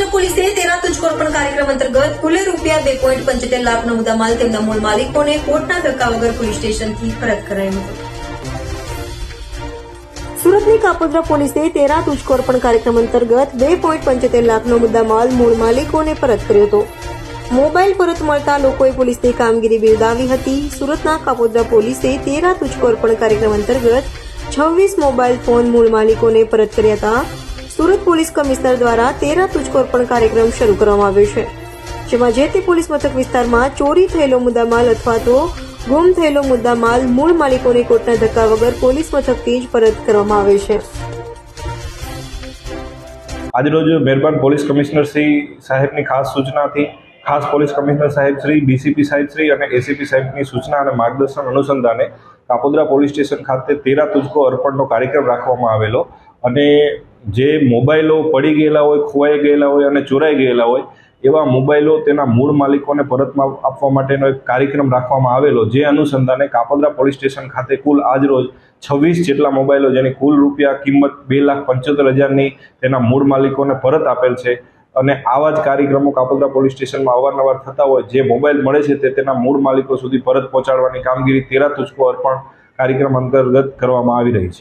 સુરતની પોલીસે તેના તુજકોરપણ કાર્યક્રમ અંતર્ગત કુલે રૂપિયા બે પોઈન્ટ પંચોતેર લાખનો મુદ્દામાલ તેમના મૂળ માલિકોને કોર્ટના ધક્કા વગર પોલીસ સ્ટેશનથી પરત કરાયો સુરતની કાપોદ્રા પોલીસે તેરા તુજકોરપણ કાર્યક્રમ અંતર્ગત બે પોઈન્ટ પંચોતેર લાખનો મુદ્દામાલ મૂળ માલિકોને પરત કર્યો હતો. મોબાઈલ પરત મળતા લોકોએ પોલીસની કામગીરી બિરદાવી હતી. સુરતના કાપોદ્રા પોલીસે તેરા તુજકોરપણ કાર્યક્રમ અંતર્ગત છવ્વીસ મોબાઈલ ફોન મૂળ માલિકોને પરત કર્યા હતા. સુરત પોલીસ કમિશનર દ્વારા તેરા તુજકોર અર્પણ કાર્યક્રમ શરૂ કરવામાં આવ્યો છે, જેમાં જે તે પોલીસ મથક વિસ્તારમાં ચોરી થયેલો મુદ્દામાલ અથવા તો ગુમ થયેલો મુદ્દામાલ મૂળ માલિકોને કોર્ટના ધક્કા વગર પોલીસ મથકથી જ પરત કરવામાં આવે છે. આજરોજ મહેરબાન પોલીસ કમિશનર શ્રી સાહેબની ખાસ સૂચનાથી ખાસ પોલીસ કમિશનર સાહેબ શ્રી ડીસીપી સાહેબ શ્રી અને એસીપી સાહેબની સૂચના અને માર્ગદર્શન અનુસંધાને કાપોદ્રા પોલીસ સ્ટેશન ખાતે તેરા તુજકો અર્પણનો કાર્યક્રમ રાખવામાં આવેલો. અને જે મોબાઈલો પડી ગયેલા હોય, ખોવાઈ ગયેલા હોય અને ચોરાઈ ગયેલા હોય, એવા મોબાઈલો તેના મૂળ માલિકોને પરતમાં આપવા માટેનો એક કાર્યક્રમ રાખવામાં આવેલો, જે અનુસંધાને કાપોદ્રા પોલીસ સ્ટેશન ખાતે કુલ આજરોજ છવ્વીસ જેટલા મોબાઈલો, જેની કુલ રૂપિયા કિંમત બે લાખ પંચોતેર હજારની તેના મૂળ માલિકોને પરત આપેલ છે. અને આવા જ કાર્યક્રમો કાપોદ્રા પોલીસ સ્ટેશનમાં અવારનવાર થતા હોય, જે મોબાઈલ મળે છે તે તેના મૂળ માલિકો સુધી પરત પહોંચાડવાની કામગીરી તેરા તુચકો અર્પણ કાર્યક્રમ અંતર્ગત કરવામાં આવી રહી છે.